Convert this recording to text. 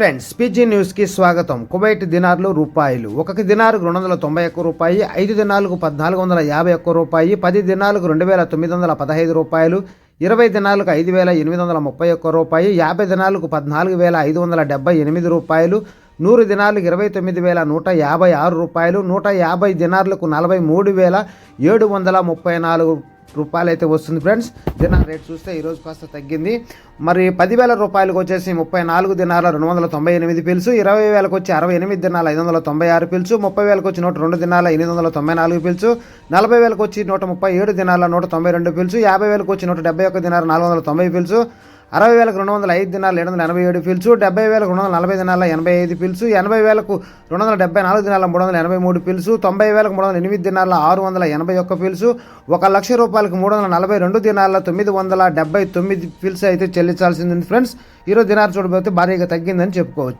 Friends PG న్యూస్కి స్వాగతం. Kuwait దినార్లు రూపాయలు. ఒకకి దినారుకు రెండు వందల తొంభై ఒక్క రూపాయి ఐదు దినాలకు పద్నాలుగు వందల యాభై ఒక్క రూపాయి పది దినాలకు రెండు వేల తొమ్మిది వందల పదహైదు రూపాయలు ఇరవై దినాలకు ఐదు వేల ఎనిమిది వందల ముప్పై ఒక్క రూపాయి యాభై దినాలకు పద్నాలుగు వేల ఐదు వందల డెబ్బై ఎనిమిది రూపాయలు నూరు దినాలకు ఇరవై తొమ్మిది వేల నూట యాభై ఆరు రూపాయలు నూట యాభై దినార్లకు నలభై మూడు వేల ఏడు వందల ముప్పై నాలుగు రూపాయలు అయితే వస్తుంది ఫ్రెండ్స్. దినార్ రేట్ చూస్తే ఈరోజు కాస్త తగ్గింది. మరి పదివేల రూపాయలకు వచ్చేసి ముప్పై నాలుగు దినాల రెండు వందల తొంభై ఎనిమిది పిలుసు ఇరవై వేలకు వచ్చి అరవై ఎనిమిది దినాల ఐదు వందల తొంభై ఆరు పిలుసు ముప్పై వేలకు వచ్చి నూట రెండు దినాల ఎనిమిది వందల తొంభై నాలుగు పిలుసు నలభై వేలకు వచ్చి నూట ముప్పై ఏడు దినాల నూట తొంభై రెండు పిలుసు యాభై వేలకు వచ్చి నూట డెబ్బై ఒక్క దినాల నాలుగు వందల తొంభై పిలుసు అరవై వేలకు రెండు వందల ఐదు దినాలు ఏడు వందల ఎనభై ఏడు పిలుచు డెబ్బై వేలకు రెండు వందల నలభై దినాల ఎనభై ఐదు పిలుచు ఎనభై వేలకు రెండు వందల డెబ్బై నాలుగు దినాల మూడు వందల ఎనభై మూడు పిలుచు తొంభై వేలకు మూడు వందల ఎనిమిది దినాల ఆరు వందల ఎనభై ఒక్క పిలుచు ఒక లక్ష రూపాయలకు మూడు వందల నలభై రెండు దినాల తొమ్మిది వందల డెబ్బై తొమ్మిది పిలుసు అయితే చెల్లించాల్సింది ఫ్రెండ్స్. ఈరోజు దినాలు చూడబోతే భారీగా తగ్గిందని చెప్పుకోవచ్చు.